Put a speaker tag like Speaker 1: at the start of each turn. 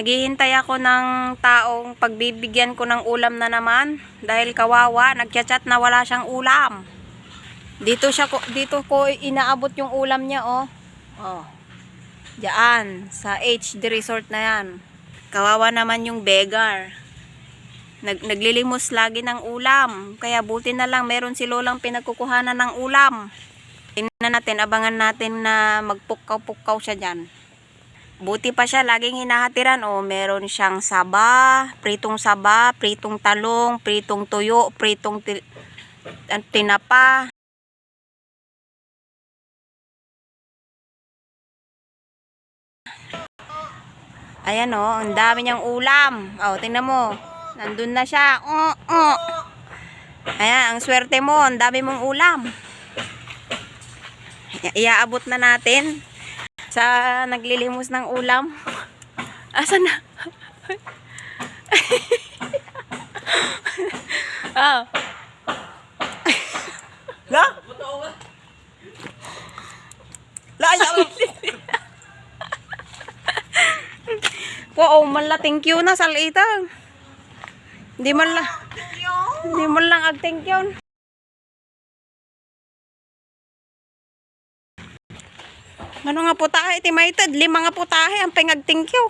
Speaker 1: Naghihintay ako ng taong pagbibigyan ko ng ulam na naman. Dahil kawawa, nagchat-chat na wala siyang ulam. Dito siya ko, dito ko inaabot yung ulam niya, oh. Oh. Diyan, sa HD Resort na yan. Kawawa naman yung beggar. Nag, naglilimos lagi ng ulam. Kaya buti na lang meron si Lolang pinagkukuhanan ng ulam. Tingnan natin, abangan natin na magpukaw-pukaw siya dyan. Buti pa siya, laging hinahatiran. O, meron siyang saba, pritong saba, pritong talong, pritong tuyo, pritong tinapa. Ayan o, ang dami niyang ulam. O, tingnan mo. Nandun na siya. Oh, oh. Ayan, ang swerte mo. Ang dami mong ulam. I- Iaabot na natin sa naglilimos ng ulam. Asan na? oh.
Speaker 2: La? La, ayaw.
Speaker 1: Wow, man la thank you na salita. Hindi man la. Hindi man lang ag thank you. Ano nga putahe, iti maited, lima nga putahe, ang you.